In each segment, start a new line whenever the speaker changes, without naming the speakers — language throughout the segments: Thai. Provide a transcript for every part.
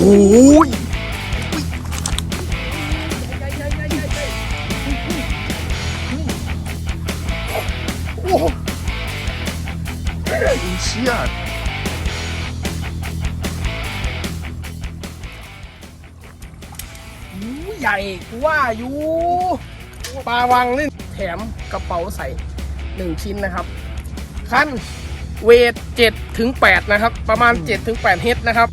โอ้ยโอ้โหเฮ้ยเชี่ย
อู้ใหญ่กูว่าอยู่ปลาวังนี่แถมกระเป๋าใส่หนึ่งชิ้นนะครับคันเวท7ถึง8นะครับ ประมาณ7ถึง8เฮดนะครับ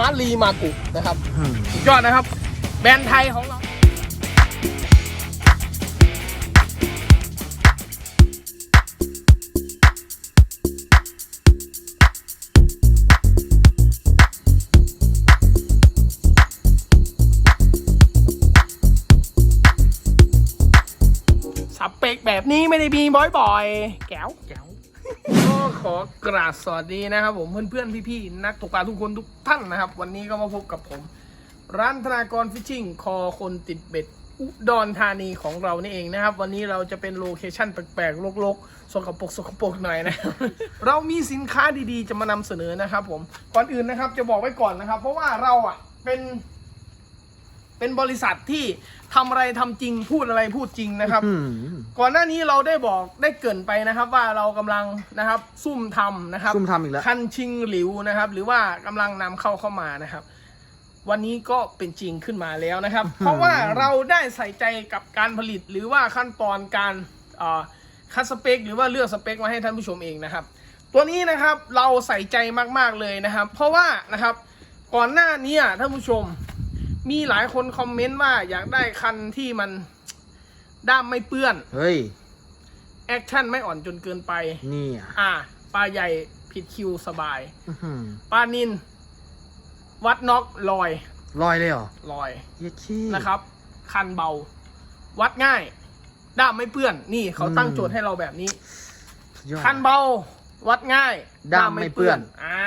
มารีมากุนะครับสุดยอดนะครับ แบรนด์ไทยของเราสเปกแบบนี้ไม่ได้มีบ่อยๆ แก้วแก้ว ขอกราบสวัสดีนะครับผมเพื่อนๆ พี่ๆ นักตกปลาทุกคนทุกท่านนะครับ วันนี้ก็มาพบกับผม ร้านธนากรฟิชชิ่งคอคนติดเบ็ด อุดรธานีของเรานี่เองนะครับ วันนี้เราจะเป็นโลเคชั่นแปลกๆลกๆสกปรกสกปรกหน่อยนะ เรามีสินค้าดีๆ จะมานำเสนอนะครับผมก่อนอื่นนะครับจะบอกไว้ก่อนนะครับ เพราะว่าเราอะเป็น เป็นบริษัทที่ทำอะไรทำจริงพูดอะไรพูดจริงนะครับ
อืม
ก่อนหน้านี้เราได้บอกได้เกรินไปนะครับ ว่าเรากำลังนะครับซุ่มทำนะครับ
ซุ่มทำอีกแล้ว
คันชิงหลิวนะครับ หรือว่ากำลังนำเข้าเข้ามานะครับ วันนี้ก็เป็นจริงขึ้นมาแล้วนะครับ เพราะว่าเราได้ใส่ใจกับการผลิต หรือว่าขั้นตอนการเอ่อคัดสเปค หรือว่าเลือกสเปคมาให้ท่านผู้ชมเองนะครับ ตัวนี้นะครับเราใส่ใจมากๆเลยนะครับ เพราะว่านะครับก่อนหน้านี้ท่านผู้ชม มีหลายคนคอมเมนต์ว่าอยากได้คันที่มันด้ามไม่เปื้อน
เฮ้ย
แอคชั่นไม่อ่อนจนเกินไป
นี่อะ
อ่า ปลาใหญ่ผิดคิวสบาย
อื้อหือ
ปลานิน วัดน็อกลอย
ลอยเลยเหรอ
ลอย
เยี่ยขี้
นะครับ คันเบา วัดง่าย ด้ามไม่เปื้อน นี่เขาตั้งโจทย์ให้เราแบบนี้
สุดยอด
คันเบา วัดง่าย
ด้ามไม่เปื้อน
อ่า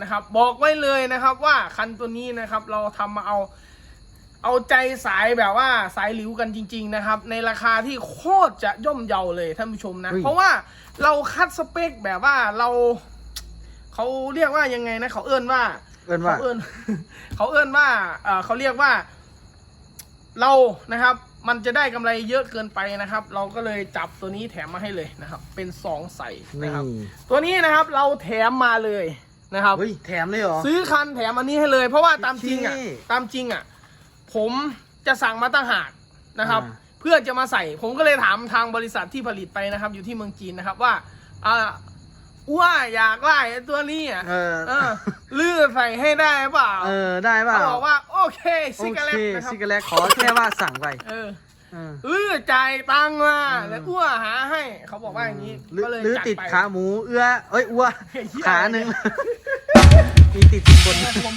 นะครับ บอกไว้เลยนะครับ ว่าคันตัวนี้นะครับ เราทำมาเอา เอาใจสายแบบว่าสายหลิวกันจริง ๆ นะครับ ในราคาที่โคตรจะย่อมเยาเลยท่านผู้ชมนะเพราะว่าเราคัดสเปคแบบว่าเรา เขาเรียกว่ายังไงนะ เขาเอื้อนว่า
เอินว่า
เขาเอื้อนเขาเอื้อนว่าเอ่อเขาเรียกว่า เรานะครับ มันจะได้กำไรเยอะเกินไปนะครับ เราก็เลยจับตัวนี้แถมมาให้เลยนะครับ เป็นสองใส่
นี่
นะครับ ตัวนี้นะครับเราแถมมาเลยนะครับ
เฮ้ยแถมเลยเหรอ
ซื้อคันแถมอันนี้ให้เลย เพราะว่าตามจริงอะ
โอเค
ตามจริงอะ ผมจะสั่งมาตั้งหากนะครับ
อ่า
เพื่อจะมาใส่ ผมก็เลยถามทางบริษัทที่ผลิตไปนะครับ อยู่ที่เมืองจีนนะครับว่าอ่าว่าอยากไล่ไอ้ตัวนี้อะ
เออ
เออลื้อใส่ให้ได้เปล่า
เออ ได้เปล่า
เขาบอกว่าโอเค
โอ
ซิกา
เค
เล็ตนะครับ
ซิกาเล็ตขอแค่ว่าสั่งไป
เออ
เออ
ลื้อจ่ายตังค์มา
อืม
แล้วอ้วหาให้ เขาบอกว่าอย่างนี้
หรือ
ก็เลย
หรือ
จั
ติด
ไป
ขาหมูเอื้อเอ้ยอ้ว
เฮ้ยเหี้ย
ขาหนึ่งมีติดสินบน
ผม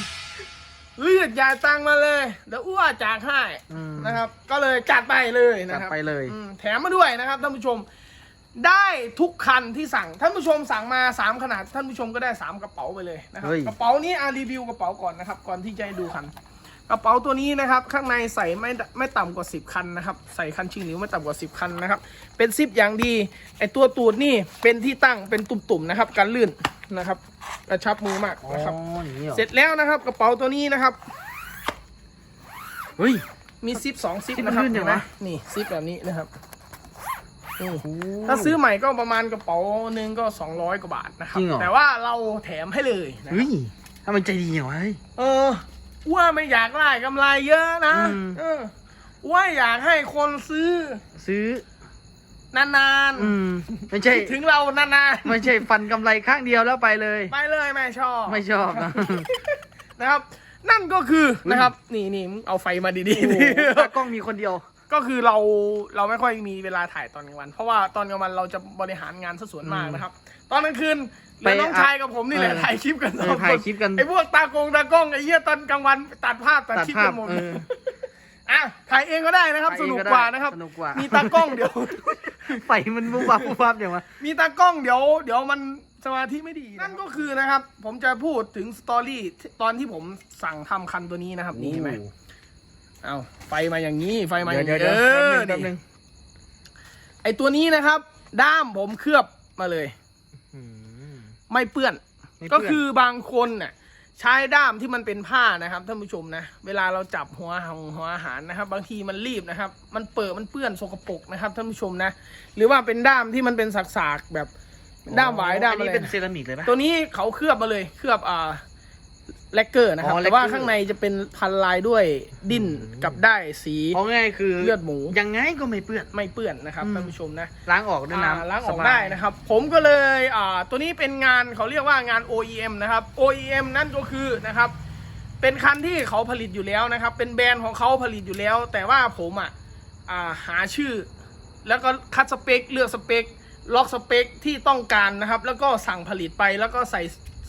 ลื้อจ่ายตังค์มาเลยแล้วอ้วจ่ายให้
อืม
นะครับ ก็เลยจัดไปเลยนะครับ
จัดไปเลย
อืมแถมมาด้วยนะครับท่านผู้ชม ได้ทุกคันที่สั่งท่านผู้ชมสั่งมาสามขนาดท่านผู้ชมก็ได้สามกระเป๋าไปเลยนะครับ
เฮ้ย
กระเป๋านี้อารีวิวกระเป๋าก่อนนะครับ ก่อนที่จะให้ดูคัน กระเป๋าตัวนี้นะครับข้างในใส่ไม่ไม่ต่ำกว่า 10 คันนะครับ ใส่คันชิงหลิวไม่ต่ำกว่า 10 คันนะครับ เป็นซิปอย่างดีไอตัวตูดนี่เป็นที่ตั้งเป็นตุ่มๆนะครับกันลื่นนะครับกระชับมือมาก
อ๋อ
นะครับ
อย่างนี้เหรอ
เสร็จแล้วนะครับ กระเป๋าตัวนี้นะครับ
เฮ้ย
มีซิปสองซิป
ซิปมัน
นะครับ
ลื่นจั
เห็
ง
นไหม
วะ
นี่ซิปแบบนี้นะครับนี่ ถ้าซื้อใหม่ก็ประมาณกระเป๋าหนึ่งก็ 200 กว่าบาทนะครับ
จริงเหรอ
แต่ว่าเราแถมให้เลยนะค
เฮ้
รับ
ยถ้ามันใจดีเหรอวะเฮ้ย
เออ ว่าไม่อยากได้กำไรเยอะนะ
อืม
เออว่าอยากให้คนซื้อ
ซื้อ
นาน
อืม ไม่ใช่
ๆ ถึงเรานาน
ไม่ใช่ฟันกำไรข้างเดียวแล้วไปเลย
ๆ ไปเลยไม่ชอบ
ไม่ชอบนะ
นะครับ นั่นก็คือนะครับ นี่นี่มึงเอาไฟมาดี
โอ้โห
ๆ
ตากล้องมีคนเดียว
ก็คือเราเราไม่ค่อยมีเวลาถ่ายตอนกลางวัน เพราะว่าตอนกลางวันเราจะบริหารงานซะส่วนมากนะครับ ตอนกลางคืน เหลือ
ไป
น้องชายกับผมนี่แหละ
เออ
ถ่ายคลิปกัน
เอ
ส
อ
อง
ถ่าย
คน
คลิปกัน
ไอ้พวกตากงตากล้องไอ้เหี้ยตอนกลางวันตัดภาพตัด
ตัด
คลิป
ภา
กั
พ
นหมด
เออ
อะถ่ายเองก็ได้นะครับ
ถ่าย
ส
เอง
นุก
ก็ได้
กว่านะครับ
สนุกกว่า
มีตากล้องเดี๋ยว
ไฟมันบุบวับบุบวับอย่างวะ
มีตากล้องเดี๋ยวเดี๋ยวมันสมาธิไม่ดีนั่นก็คือนะครับ ผมจะพูดถึงสตอรี่ตอนที่ผมสั่งทำคันตัวนี้นะครับ นี่เห็นไหมเอาไฟมาอย่างนี้ไฟมาอ
เดี๋ย
ย่าวง
เดี๋ยว
นี้
เดี๋ยว
เออ
แป๊บนึง
นี่ไอตัวนี้นะครับ ด้ามผมเคลือบมาเลย
อืม
ไม่เปื้อน
ไม่เปื้อน
ก็คือบางคนเนี่ยใช้ด้ามที่มันเป็นผ้านะครับท่านผู้ชมนะ เวลาเราจับหัวหงหัวอาหารนะครับ บางทีมันรีบนะครับ มันเปิดมันเปื้อนสกปรกนะครับท่านผู้ชมนะ หรือว่าเป็นด้ามที่มันเป็นสากๆแบบด้ามหวายด้าม
อัน
อะไร
นี้เป็นเซรามิกเลยปะ
ตัวนี้เขาเคลือบมาเลยเคลือบอ่า แลกเกอร์นะครับ
อ๋อ
แต่ว่า
lacquer
ข้างในจะเป็นพันลายด้วยดิ้นกับได้ายสี
เพราะง่ายคือ
เลือดหมู
ยังไงก็ไม่เปื้อน
ไม่เปื้อนนะครับ
อืม
ท่านผู้ชมนะ
ล้างออกด้วย
อ่า
น้ำ
ล้างออก
สบย
ได้นะครับ ผมก็เลยอ่าตัวนี้เป็นงานเขาเรียกว่างาน OEM นะครับ OEM นั่นก็คือนะครับ เป็นคันที่เขาผลิตอยู่แล้วนะครับ เป็นแบรนด์ของเขาผลิตอยู่แล้ว แต่ว่าผมอะอ่าหาชื่อ แล้วก็คัดสเปคเลือกสเปค ล็อกสเปคที่ต้องการนะครับ แล้วก็สั่งผลิตไปแล้วก็ใส่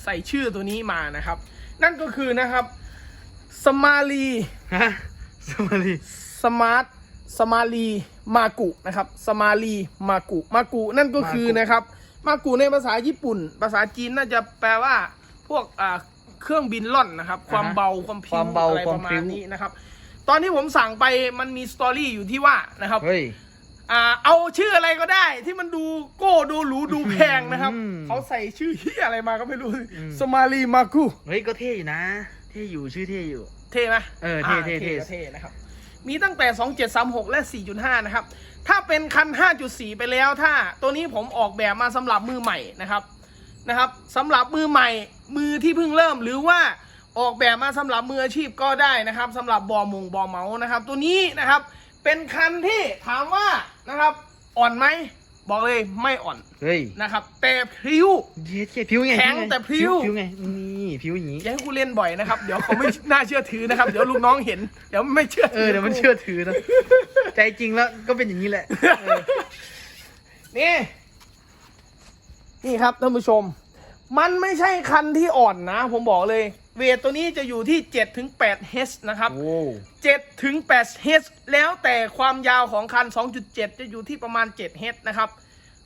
ใส่ชื่อตัวนี้มานะครับ นั่นก็คือนะครับสมาลี
ฮะสมารี
สมาร์ทสมาลีมากุนะครับสมาลีมากุมากุนั่นก็คือนะครับ มากุในภาษาญี่ปุ่น ภาษาจีนน่าจะแปลว่าพวกอ่าเครื่องบินล่อนนะครับ ความเบาความพ
ควา
ลิ้
ม
ว
เบา
อะไร
ควา
ป
ม
ระมา
พริ้
ณ
ว
นี้นะครับ ตอนที่ผมสั่งไปมันมีสตอรี่อยู่ที่ว่านะครับ
เฮ้ย
อ่าเอาชื่ออะไรก็ได้ ที่มันดูโก้ดูหรูดูแพงนะครับ
อืม
เขาใส่ชื่อเฮียอะไรมาก็ไม่รู้
อืม
สมาลีมากุ
เฮ้ยก็เท่อยู่นะ เท่อยู่ชื่อเท่อยู่
เท่ไหม
เออเท่าเท่เท่
เท่นะครับ มีตั้งแต่ 2736 และ 4.5 นะครับ ถ้าเป็นคัน 5.4 ไปแล้วถ้าตัวนี้ผมออกแบบมาสำหรับมือใหม่นะครับนะครับสำหรับมือใหม่มือที่เพิ่งเริ่มหรือว่าออกแบบมาสำหรับมืออาชีพก็ได้นะครับสำหรับบอมงบอเมาส์นะครับ ตัวนี้นะครับเป็นคันที่ถามว่า นะครับ อ่อนไหมบอกเลยไม่อ่อน
เฮ้ย
นะครับ แต่พริ้ว
เย้เท่ผิวไง
แข็งแต่พริ้ว
ผิวไงนี่ผิวอย่างนี้
อย่าให้กูเล่นบ่อยนะครับ เดี๋ยวเขาไม่น่าเชื่อถือนะครับ เดี๋ยวลูกน้องเห็น เดี๋ยวไม่เชื่อ
เออเดี๋ยวมันเชื่อถือนะใจจริงแล้วก็เป็นอย่างนี้แหละเออ
นี่ นี่ครับท่านผู้ชม มันไม่ใช่คันที่อ่อนนะ ผมบอกเลย เวทตัวนี้จะอยู่ที่7ถึง8 h นะครับ
โอ้
7ถึง8 h แล้วแต่ความยาวของคัน 2.7 จะอยู่ที่ประมาณ7 h นะครับ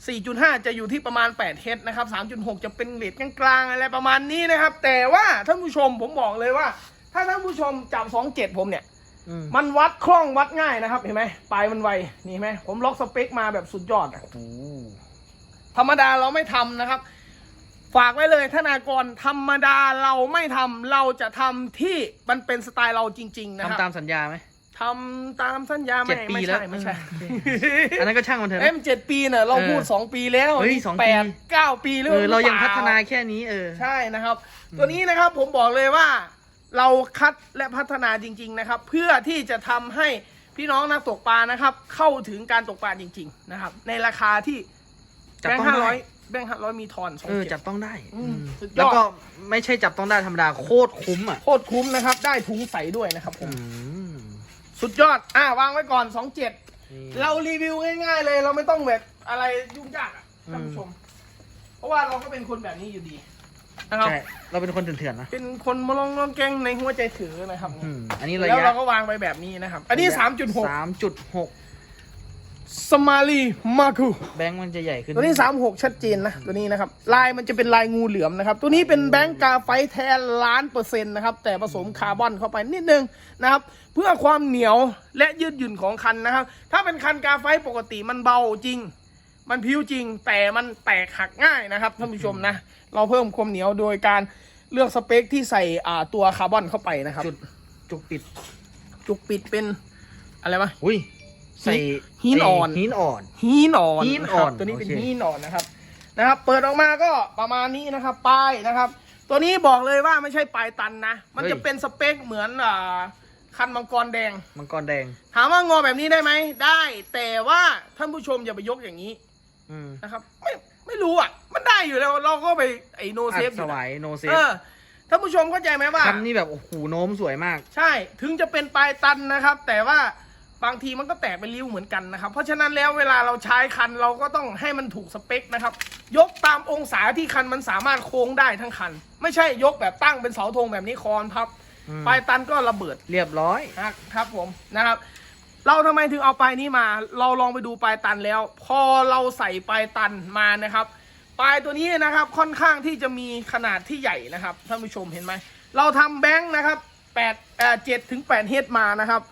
4.5 จะอยู่ที่ประมาณ8 h นะครับ 3.6 จะเป็นเลทกลางๆอะไรประมาณนี้นะครับ แต่ว่าท่านผู้ชมผมบอกเลยว่า ถ้าท่านผู้ชมจับ 27 ผมเนี่ย
อืม
มันวัดคล่องวัดง่ายนะครับเห็นไหมปลายมันไวนี่เห็นไหมผมล็อกสเปคมาแบบสุดยอดอะ
โอ้
ธรรมดาเราไม่ทำนะครับ ฝากไว้เลยธนากรธรรมดาเราไม่ทำเราจะทำที่มันเป็นสไตล์เราจริง ๆ นะครับ
ทำตามสัญญาไหม
ทำตามสัญญา
เจ็
ไม่
ดปี
ไม่
แล้ว
ใช่ไม่ใช่
อันนั้นก็ช่างมันเถอะ
เอ้ย
นะ
มันเจ็ดปีเนอะเรา
เออ
พูดสองปีแล้ว
เฮ้ย
นี่
สองปี
แปดเก้าปีหรือ
เออเรายัง
ปล่
พัฒนาแค่นี้เออ
ใช่นะครับ ตัวนี้นะครับผมบอกเลยว่า เราคัดและพัฒนาจริง ๆนะครับ เพื่อที่จะทำให้พี่น้องนักตกปลานะครับ เข้าถึงการตกปลาจริง ๆ นะครับ ในราคาที่
จับ
แบง
ต้อง
ค์ห้า
ได้
ร้อย แบงค์ห้าร้อยมีทอนสอง
เออ
เจ็
จั
ด
บต้องได้
อืม
อืม
สุดยอด
แล้วก็ไม่ใช่จับต้องได้ธรรมดาโคตรคุ้มอะ
โคตรคุ้มนะครับ ได้ถุงใสด้วยนะครับผม
อืม
สุดยอด อ่าวางไว้ก่อนสองเจ็ด
นี่
เรารีวิวง่ายๆเลย เราไม่ต้องแบบอะไรยุ่งยากอะท่านผู้ชม เพราะว่าเราก็เป็นคนแบบนี้อยู่ดี นะครับ
ใช่เราเป็นคนเถื่อนๆนะ
เป็นคนมาลองลองแกงในหัวใจถือนะครับ
อืมอันนี้ระ
แล้ว
ยะ
เราก็วางไปแบบนี้นะครับ อันนี้สามจุดหก
สามจุดหก
สมาลีมาคู
แบงค์มันจะใหญ่ขึ้น
ตัวนี้สามหกชัดเจนนะ ตัวนี้นะครับ ลายมันจะเป็นลายงูเหลือมนะครับ ตัวนี้เป็นแบงก์กาไฟแทนล้านเปอร์เซ็นต์นะครับ แต่ผสมคาร์บอนเข้าไปนิดนึงนะครับ เพื่อความเหนียวและยืดหยุ่นของคันนะครับ ถ้าเป็นคันกาไฟปกติมันเบาจริง มันพิ้วจริง แต่มันแตกหักง่ายนะครับท่านผู้ชมนะ เราเพิ่มความเหนียวโดยการเลือกสเปคที่ใส่อ่าตัวคาร์บอนเข้าไปนะครับ
จุดจุกปิด
จุกปิดเป็นอะไรวะ
อุ้ย ใส่
หินอ่อน
หินอ่อน
ฮีนอ่อน
ฮีนอ่อน
นะครับตัวนี้เป็น
โอเค
ฮีนอ่อนนะครับนะครับ เปิดออกมาก็ประมาณนี้นะครับป้ายนะครับ ตัวนี้บอกเลยว่าไม่ใช่ปลายตันนะ มันจะเป็นสเปคเหมือนอ่าคันมังกรแดง
มังกรแดง
ถามว่างอแบบนี้ได้ไหมได้ แต่ว่าท่านผู้ชมอย่าไปยกอย่างนี้
อืม
นะครับ ไม่ไม่รู้อะ มันได้อยู่แล้วเราก็ไปไอโน
อั
เซ
ด
ฟ
สวายโนเซฟ
เออท่านผู้ชมเข้าใจไหมว่า
คันนี้แบบโอ้โหโน้มสวยมาก
ใช่ ถึงจะเป็นปลายตันนะครับ แต่ว่า บางทีมันก็แตกเป็นริ้วเหมือนกันนะครับ เพราะฉะนั้นแล้วเวลาเราใช้คันเราก็ต้องให้มันถูกสเปคนะครับ ยกตามองศาที่คันมันสามารถโค้งได้ทั้งคัน ไม่ใช่ยกแบบตั้งเป็นเสาธงแบบนี้คอนพับ
อืม
ปลายตันก็ระเบิด
เรียบร้อย
นะครับผมนะครับ เราทำไมถึงเอาปลายนี้มา เราลองไปดูปลายตันแล้ว พอเราใส่ปลายตันมานะครับ ปลายตัวนี้นะครับค่อนข้างที่จะมีขนาดที่ใหญ่นะครับท่านผู้ชมเห็นไหม เราทำแบงค์นะครับแปดเอ่อเจ็ดถึงแปดเฮดมานะครับ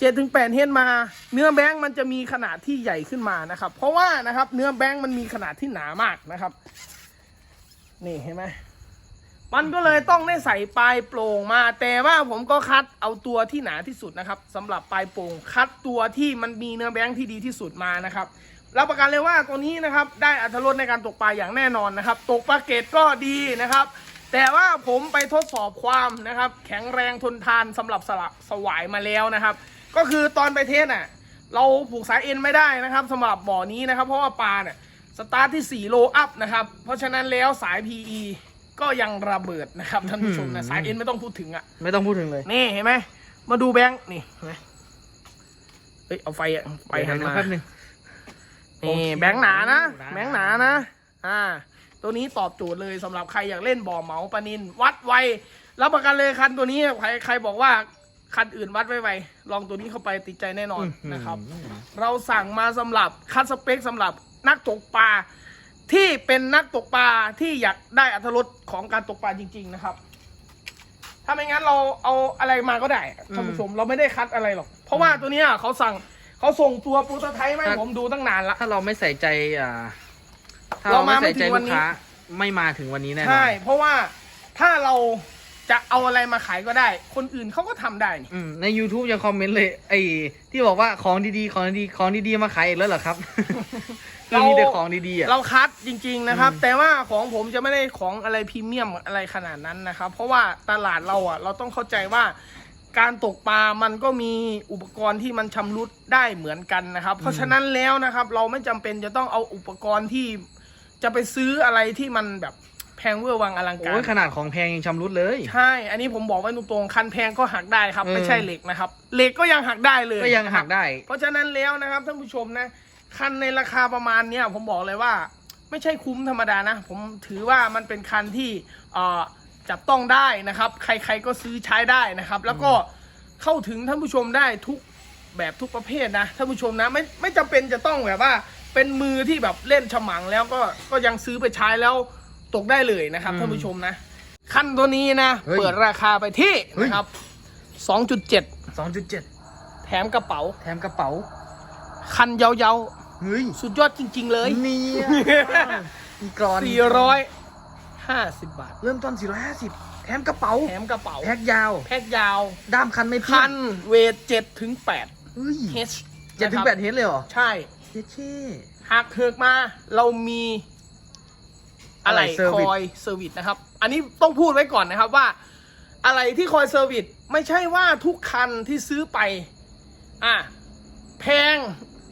เจ็ดถึงแปดเฮดมา เนื้อแบงค์มันจะมีขนาดที่ใหญ่ขึ้นมานะครับ เพราะว่านะครับ เนื้อแบงค์มันมีขนาดที่หนามากนะครับ นี่เห็นไหมมันก็เลยต้องได้ใส่ปลายโปร่งมา แต่ว่าผมก็คัดเอาตัวที่หนาที่สุดนะครับสำหรับปลายโปร่งคัดตัวที่มันมีเนื้อแบงค์ที่ดีที่สุดมานะครับรับประกันเลยว่าตัวนี้นะครับได้อัตรสในการตกปลาอย่างแน่นอนนะครับ ตกปลาเกตก็ดีนะครับ แต่ว่าผมไปทดสอบความนะครับ แข็งแรงทนทานสำหรับสละสวายมาแล้วนะครับ ก็คือตอนไปเทสน่ะ เราผูกสายเอ็นไม่ได้นะครับสำหรับบ่อนี้นะครับ เพราะว่าปลาเนี่ยสตาร์ทที่4โลอัพนะครับ เพราะฉะนั้นแล้วสาย PE ก็ยังระเบิดนะครับท่านผู้ชมนะสายเอ็นไม่ต้องพูดถึงอะ
ไม่ต้องพูดถึงเลย
นี่เห็นไหมมาดูแบงค์นี่เห็นไหมเฮ้ยเอาไฟอะไฟหันมา
แป๊บนึงโอ
นี่
เค
แบงค์หนานะ
หนา
แบงค์หนานะ อ่า ตัวนี้ตอบโจทย์เลยสำหรับใครอยากเล่นบ่อเหมาปลานินวัดไวรับประกันเลยคันตัวนี้ใครใครบอกว่า คันอื่นวัดไว้ไวลองตัวนี้เข้าไปติดใจแน่นอนนะครับ เราสั่งมาสำหรับคัดสเปคสำหรับนักตกปลาที่เป็นนักตกปลาที่อยากได้อัตรสของการตกปลาจริง ๆ นะครับ ถ้าไม่งั้นเราเอาอะไรมาก็ได้ท่านผู้ชมเราไม่ได้คัดอะไรหรอก เพราะว่าตัวเนี้ยเขาสั่งเขาส่งตัวโปรโตไทป์มาให้ผมดูตั้งนานละ
ถ้าเราไม่ใส่ใจอ่าถ้า
เรา
เรา
มา
ไม่
ไม่
ใส่ใจ
ถึงวั
ลู
น
ก
นี้
ค้าไม่มาถึงวันนี้แน่นอน
ใช่เพราะว่าถ้าเรา จะเอาอะไรมาขายก็ได้ คนอื่นเขาก็ทำได้นี่
อืมใน YouTube ยังคอมเมนต์เลย ไอ้ที่บอกว่าของดีๆ ของดีๆของดีๆมาขายอีกแล้วเหรอครับ คือมีแต่ของดีๆอะ
เราคัดจริง ๆนะครับ
อืม
แต่ว่าของผมจะไม่ได้ของอะไรพรีเมียมอะไรขนาดนั้นนะครับ เพราะว่าตลาดเราอะ เราต้องเข้าใจว่า การตกปลา มันก็มีอุปกรณ์ที่มันชำรุดได้เหมือนกันนะครับ เพราะฉะนั้นแล้วนะครับ เราไม่จำเป็นจะต้องเอาอุปกรณ์ที่จะไปซื้ออะไรที่มันแบบ แพงเวอร์วังอลังการ
โอ้ยขนาดของแพงยังชำรุดเลย
ใช่ อันนี้ผมบอกไว้ตรงๆ คันแพงก็หักได้ครับ
เออ
ไม่ใช่เหล็กนะครับ เหล็กก็ยังหักได้เลย
ก็ยังหักได้
เพราะฉะนั้นแล้วนะครับท่านผู้ชมนะ คันในราคาประมาณเนี้ยผมบอกเลยว่า ไม่ใช่คุ้มธรรมดานะ ผมถือว่ามันเป็นคันที่เอ่อจับต้องได้นะครับ ใครๆก็ซื้อใช้ได้นะครับ แล้วก็เข้าถึงท่านผู้ชมได้ทุกแบบทุกประเภทนะท่านผู้ชมนะไม่ไม่จำเป็นจะต้องแบบว่าเป็นมือที่แบบเล่นฉมังแล้วก็ก็ยังซื้อไปใช้แล้ว ตกได้เลยนะครับ
อืม
ท่านผู้ชมนะคันตัวนี้นะ
เฮ้ย
เปิดราคาไปที่
เฮ้ย
นะครับ 2.7
2.7
แถมกระเป๋า
แถมกระเป๋า
คันเยา
เฮ้ย
ๆ สุดยอดจริง ๆ เลย
เนี่ย อีกรอน
450 บาท
เริ่มต้น 450 แถมกระเป๋า
แถมกระเป๋า
แพ็กยาว
แพ็กยาว
ด้ามคันไม่
คันเวท7ถึง8
เฮ้ย
H
เจ็ดถึง
นะครับ
แปดเฮดเลยเหรอ
ใช่
เจ๊เช่
หากเถิกมา เรามี อะไร
อะไร service
คอยเซอร์วิสนะครับ อันนี้ต้องพูดไว้ก่อนนะครับว่า อะไรที่คอยเซอร์วิสไม่ใช่ว่าทุกคันที่ซื้อไป อะแพง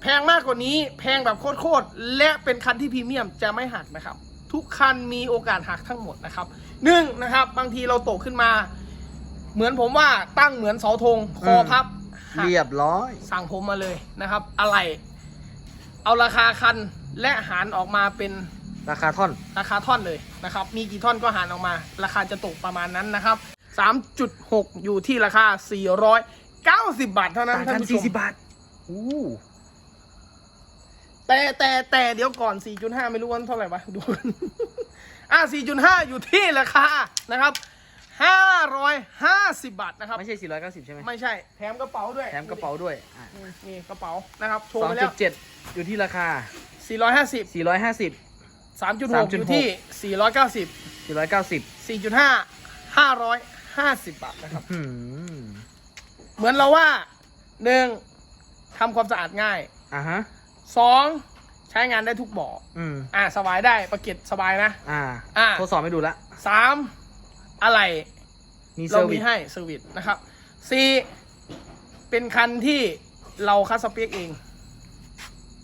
แพงมากกว่านี้ แพงแบบโคตรๆและเป็นคันที่พรีเมียมจะไม่หักนะครับ ทุกคันมีโอกาสหักทั้งหมดนะครับหนึ่งนะครับ บางทีเราตกขึ้นมา เหมือนผมว่าตั้งเหมือนเสาธงคอพับหัก
เรียบร้อย
สั่งผมมาเลยนะครับ อะไร เอาราคาคันและหารออกมาเป็น
ราคาท่อน
ราคาท่อนเลยนะครับ มีกี่ท่อนก็หารออกมา ราคาจะตกประมาณนั้นนะครับ 3.6 อยู่ที่ราคา 490 บาทเท่านั้น
ต่าง
ท่า
กัน
นผู้ชม
40บาทอู้
แต่แต่แต่เดี๋ยวก่อน 4.5 ไม่รู้ว่าเท่าไหร่วะดูกันอะ4.5 อยู่ที่ราคานะครับ 550 บาทนะครับ
ไม่ใช่ 490 ใช่ไหม
ไม่ใช่ แถมกระเป๋าด้วย
แถมกระเป๋าด้วยอะ
นี่นี่กระเป๋านะครับ โชว์ไปแล้ว
2.7 อยู่ที่ราคา
450
450
3.6อยู่ที่490
490
4.5 550บาทนะครับ
หืม
เหมือนเราว่าหนึ่งทำความสะอาดง่าย
อะฮะ
สองใช้งานได้ทุกบ่อ
อืม
อ่าสบายได้ประเก็ตสบายนะ
อ่า
อ่า
ทดสอบให้ดูละ
สามอะไร
มีเซ
เรา
อร์วิ
มี
ส
ให้เซอร์วิสนะครับสี่เป็นคันที่เราคัดสเปคเอง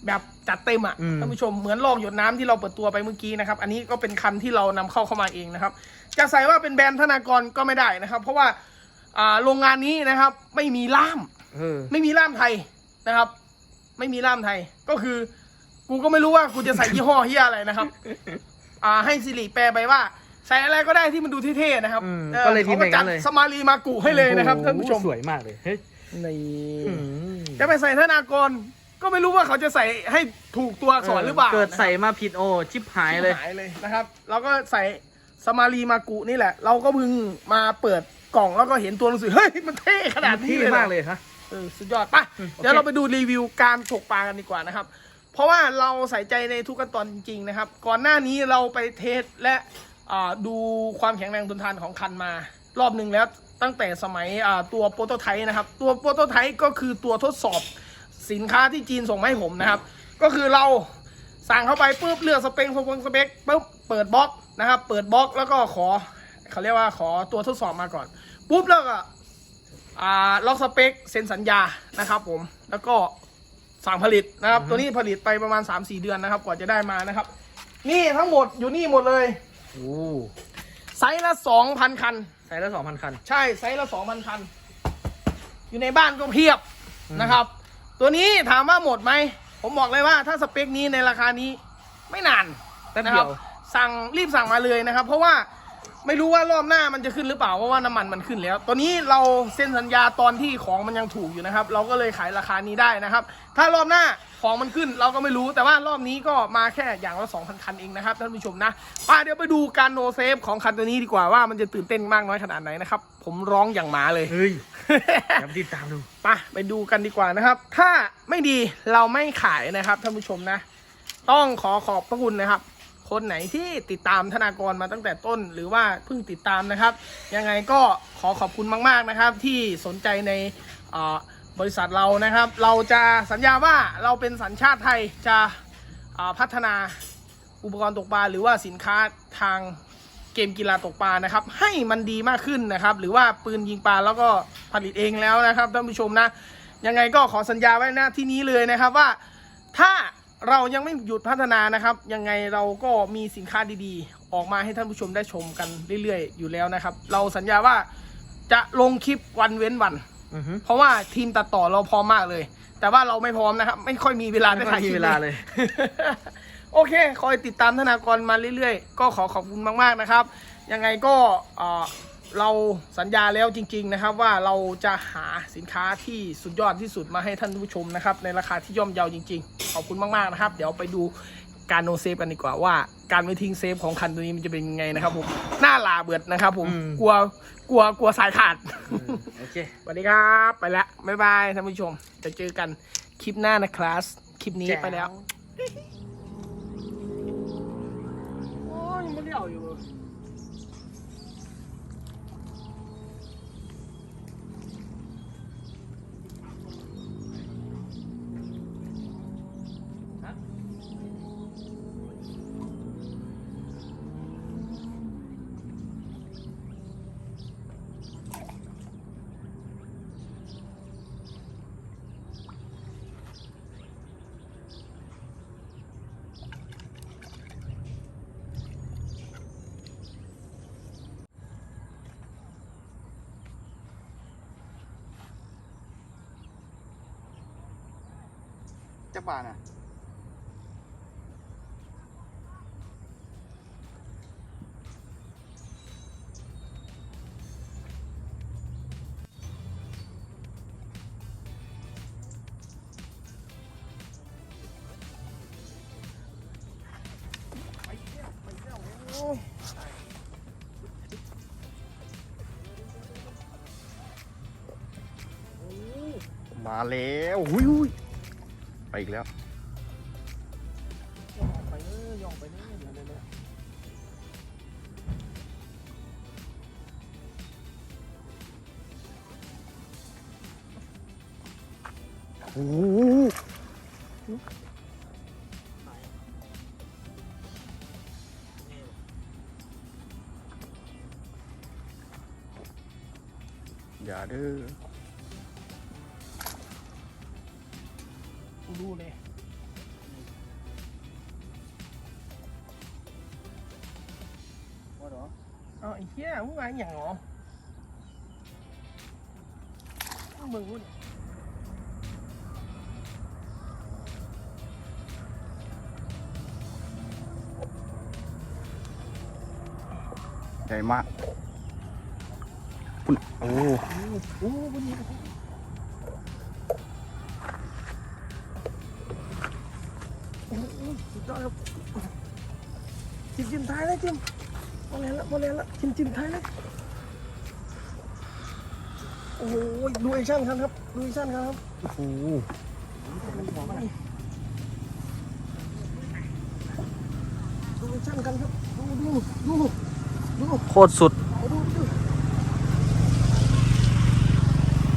แบบ จัดเต็มอะ
อืม
ท่านผู้ชมเหมือนลองหยดน้ำที่เราเปิดตัวไปเมื่อกี้นะครับ อันนี้ก็เป็นคันที่เรานำเข้าเข้ามาเองนะครับ จะใส่ว่าเป็นแบรนด์ธนากรก็ไม่ได้นะครับ เพราะว่าอ่าโรงงานนี้นะครับ ไม่มีล่าม
เออ
ไม่มีล่ามไทยนะครับ ไม่มีล่ามไทย ก็คือ กูก็ไม่รู้ว่ากูจะใส่ยี่ห้อเฮียอะไรนะครับ อ่า ให้สิริแปลไปว่า ใส่อะไรก็ได้ที่มันดูเท่ๆนะครับ
อืม
ออ
ก็เลยพิมพ์
ขา
อย่างนั้
จัด
นเลย
สมารีมากุให้เลยนะครับท่านผู้ชม
สวยมากเลยเฮ้ย
นี่
อืม
จะไปใส่ธนากร ก็ไม่รู้ว่าเขาจะใส่ให้ถูกตัวอักษรหรือเปล่า
เกิด
นะครับ
ใส่มาผิดโอชิบหายเลย
หายเลยนะครับ เราก็ใส่สมารีมากุนี่แหละ เราก็เพิ่งมาเปิดกล่องแล้วก็เห็นตัวหนังสือเฮ้ยมันเท่ขนาดนี้
ที่
เลยเหรอ
มากเลยฮะ
เออสุดยอดไป
อืมโอเค
เดี๋ยวเราไปดูรีวิวการถกปลากันดีกว่านะครับ เพราะว่าเราใส่ใจในทุกขั้นตอนจริงๆนะครับ ก่อนหน้านี้เราไปเทสและอ่าดูความแข็งแรงทนทานของคันมา รอบหนึ่งแล้วตั้งแต่สมัยอ่าตัวโปรโตไทป์นะครับ ตัวโปรโตไทป์ก็คือตัวทดสอบ สินค้าที่จีนส่งมาให้ผมนะครับ ก็คือเราสั่งเข้าไปปุ๊บเลือกสเปคสเปคสเปคปุ๊บเปิดบล็อกนะครับ เปิดบล็อกแล้วก็ขอเขาเรียกว่าขอตัวทดสอบมาก่อนปุ๊บแล้วก็อ่าล็อกสเปคเซ็นสัญญานะครับผมแล้วก็สั่งผลิตนะครับ ตัวนี้ผลิตไปประมาณ 3-4 เดือนนะครับ กว่าจะได้มานะครับ นี่ทั้งหมดอยู่นี่หมดเลย
โอ้
ไซส์ละ2,000 คัน
ใส่แล้วสองพันคัน
ใช่ไซส์ละ2,000 คัน อยู่ในบ้านก็เพียบนะครับ ตัวนี้ถามว่าหมดไหม ผมบอกเลยว่าถ้าสเปคนี้ในราคานี้ไม่นาน
แป๊บ
นะ
เดี
ค
ย
รั
ว
สั่งรีบสั่งมาเลยนะครับ เพราะว่าไม่รู้ว่ารอบหน้ามันจะขึ้นหรือเปล่าเพราะว่าน้ำมันมันขึ้นแล้ว ตัวนี้เราเซ็นสัญญาตอนที่ของมันยังถูกอยู่นะครับ เราก็เลยขายราคานี้ได้นะครับ ถ้ารอบหน้าของมันขึ้นเราก็ไม่รู้แต่ว่ารอบนี้ก็มาแค่อย่างละ2,000คันเองนะครับท่านผู้ชมนะมาเดี๋ยวไปดูการโนเซฟของคันตัวนี้ดีกว่าว่ามันจะตื่นเต้นมากน้อยขนาดไหนนะครับผมร้องอย่างหมาเลย
เฮ้ย เดี๋ยวติดตามดู
ไปไปดูกันดีกว่านะครับ ถ้าไม่ดีเราไม่ขายนะครับท่านผู้ชมนะ ต้องขอขอบพระคุณนะครับ คนไหนที่ติดตามธนากรมาตั้งแต่ต้น หรือว่าเพิ่งติดตามนะครับ ยังไงก็ขอขอบคุณมาก ๆนะครับ ที่สนใจในบริษัทเรานะครับ เราจะสัญญาว่าเราเป็นสัญชาติไทยจะพัฒนาอุปกรณ์ตกปลาหรือว่าสินค้าทาง เกมกีฬาตกปลานะครับ ให้มันดีมากขึ้นนะครับ หรือว่าปืนยิงปลาแล้วก็ผลิตเองแล้วนะครับท่านผู้ชมนะยังไงก็ขอสัญญาไว้หน้าที่นี้เลยนะครับว่าถ้าเรายังไม่หยุดพัฒนานะครับ ยังไงเราก็มีสินค้าดีๆ ออกมาให้ท่านผู้ชมได้ชมกันเรื่อยๆ อยู่แล้วนะครับ เราสัญญาว่าจะลงคลิปวันเว้นวัน
อือฮึ
เพราะว่าทีมตัดต่อเราพร้อมมากเลย แต่ว่าเราไม่พร้อมนะครับ ไม่ค่อยมีเวลาได้ถ่ายคลิป
ไม่ค่อยมีเวลาเลย
โอเค คอยติดตามธนากรมาเรื่อยๆ ก็ขอขอบคุณมาก ๆ นะครับ ยังไงก็เอ่อเราสัญญาแล้วจริง ๆ นะครับ ว่าเราจะหาสินค้าที่สุดยอดที่สุดมาให้ท่านผู้ชมนะครับ ในราคาที่ย่อมเยาจริง ๆ ขอบคุณมาก ๆ นะครับ เดี๋ยวไปดูการโนเซฟกันดีกว่าว่าการไม่ทิ้งเซฟของคันตัวนี้มันจะเป็นยังไงนะครับผมหน้าลาเบิดนะครับผม
อืม
กลัวกลัวกลัวสายขาด
โอเค
สวัสดีครับไปแล้วบ๊ายบายท่านผู้ชมจะเจอกันคลิปหน้านะครับคลิปนี้ไปแล้ว อ้ย
จักบาทอะมาแล้วหุยหุย ไปอีกแล้ว
ไปเอ้ยย่องไปเอ้ยเดี๋ยวเดี๋ยวเดี๋ยว
โอ้โหอย่าเด้อ
กูรู้เลย
ว่าหรอ
เอาไอ้เหี้ยมึงมาอหย่างเหรอมึงพูด
ใหญ่มากคุณโอ้
โอ้วันนี้โยอดครับจิ้มจิ้มท้ายเลยจิ้มพอแล้วละพอแล้วละจิ้มจิ้มท้ายเลยโอ้โหดูแอคชั่นครับครับดูแอคชั่นครับ
โอ้โห
ดูแอคช่างกันครับดูดูดูดู
โคตรสุด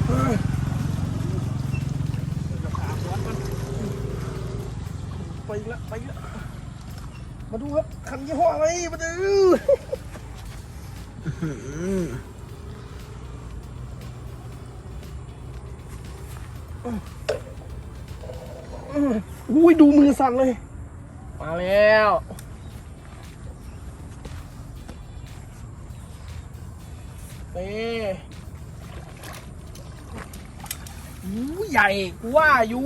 เฮ้ยไปอีกแล้วไปอีกแล้วมาดูครับคันยี่ห้ออะไรมาดูอุ้ยดูมือ สั่นเลย มาแล้ว นี่อู้ใหญ่กูว่าอยู่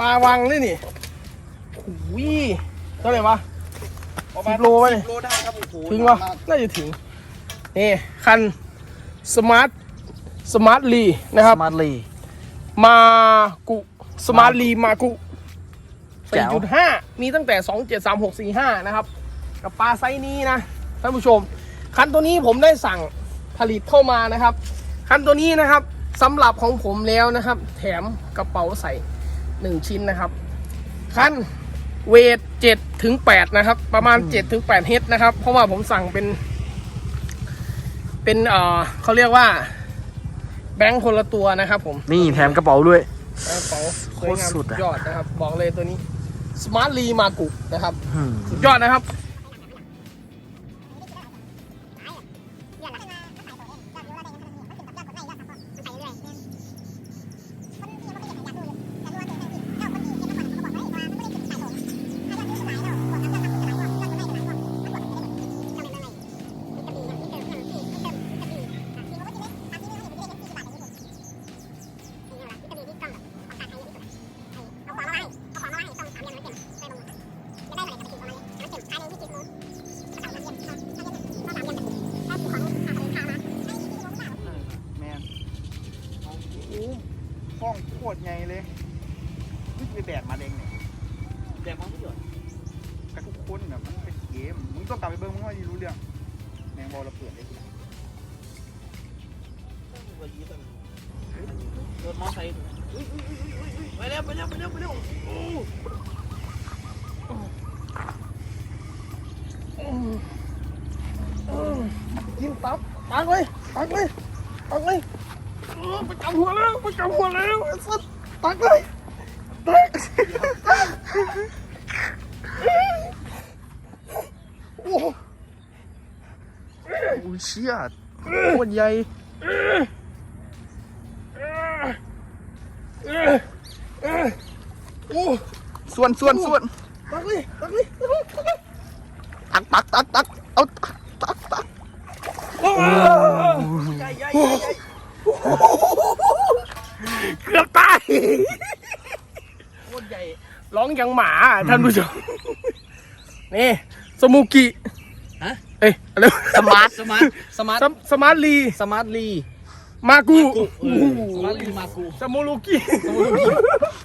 ปลาวังนี่นี่หูยเท่าไหร่วะสิบโลวะนี่
โลได้ครับโอ้โห
ถึงวะน่าจะถึง นี่คันสมาร์ทสมาร์ทลีนะครับ
มาลี
มากุสมาร์ทลีมากุ
แจ๋ว
4.5 มีตั้งแต่ 2 7 3 6 4 5 นะครับ กับปลาไซส์นี้นะท่านผู้ชม คันตัวนี้ผมได้สั่งผลิตเข้ามานะครับ คันตัวนี้นะครับสำหรับของผมแล้วนะครับ แถมกระเป๋าใส่ 1 ชิ้นนะครับ คันเวท7ถึง8นะครับ ประมาณ7ถึง8เฮดนะครับ เพราะว่าผมสั่งเป็น เป็นเอ่อเขาเรียกว่า แบงค์คนละตัวนะครับผม
นี่แถมกระเป๋าด้วย
กระเป๋าส
โค
วย
ตรงา
ม
สุดอะ
ยอดนะครับ บอกเลยตัวนี้ Smart ลีมากุนะครับ
อืม
สุดยอดนะครับ
ต้องกลับไปเบิ้งมึงค่อยรู้เรื่องแมงบอลเราเปลี่ยนได้ทีหลัง
รถมอไซค์ไปแล้วไปแล้วไปแล้วไปแล้วยิงตับตักเลยตักเลยตักเลยไปกำหัวแล้วไปกำหัวแล้วไอ้สัสตักเลยตักโอ้โห
โอ้ย เชี่ยโคตรใหญ่
โอ้
ส่วนส่วนส่วน
ตักเลยตักเลยตักเลยตักเลย
ตักตักตักตักเอาตักตักตัก
โอ้ใหญ่ใหญ่ใหญ่ใหญ่เกือบตายโคตรใหญ่ร้องอย่างหมาอะท่านผู้ชมนี่สมูกิ
ฮะ
เอ้ยอะไรวะ
สมาร์ทสมาร์ทสมาร์ท
สมสมาร์ทลี
สมาร์ทลี
มากู
สมาร์ทลีมากู
สมูรุกิ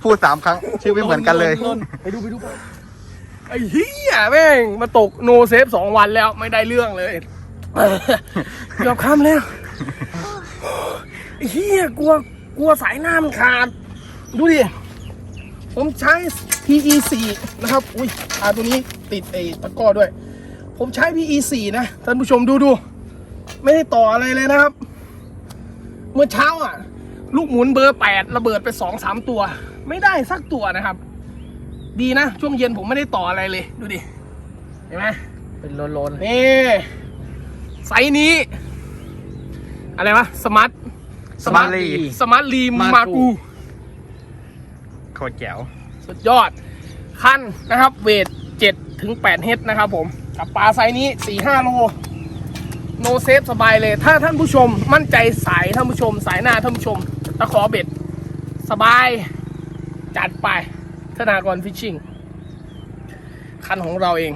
พูดสามครั้ง ชื่อไม่เหมือนกันเลย
ไปดูไปดูไปไอ้เหี้ยแม่งมาตกโนเซฟสองวันแล้วไม่ได้เรื่องเลยเกือบคำแล้วไอ้เหี้ยกลัวกลัวสายน้ำขาด ดูดิ ผมใช้ PE 4 นะครับ อุ้ยอาตัวนี้ติดไอ้ตะกร้อด้วย ผมใช้ PE 4 นะท่านผู้ชมดูดู ไม่ได้ต่ออะไรเลยนะครับ เมื่อเช้าอะ ลูกหมุนเบอร์แปดระเบิดไปสองสามตัว ไม่ได้สักตัวนะครับ ดีนะ ช่วงเย็นผมไม่ได้ต่ออะไรเลย ดูดิ เห็นไหม
เป็นโลนโลน
นี่ไซส์นี้ อะไรวะสมาร์ท
สมาร์ทลี
สมาร์ทลี
มา
มา
กู
กู
โคตรแจ๋ว
สุดยอดคันนะครับ เวท7ถึง8เฮดนะครับผม กับปลาไซนี้สี่ห้าโลโนเซฟสบายเลย ถ้าท่านผู้ชมมั่นใจสายท่านผู้ชม สายหน้าท่านผู้ชมตะขอเบ็ด สบาย จัดไปธนากรฟิชชิ่ง คันของเราเอง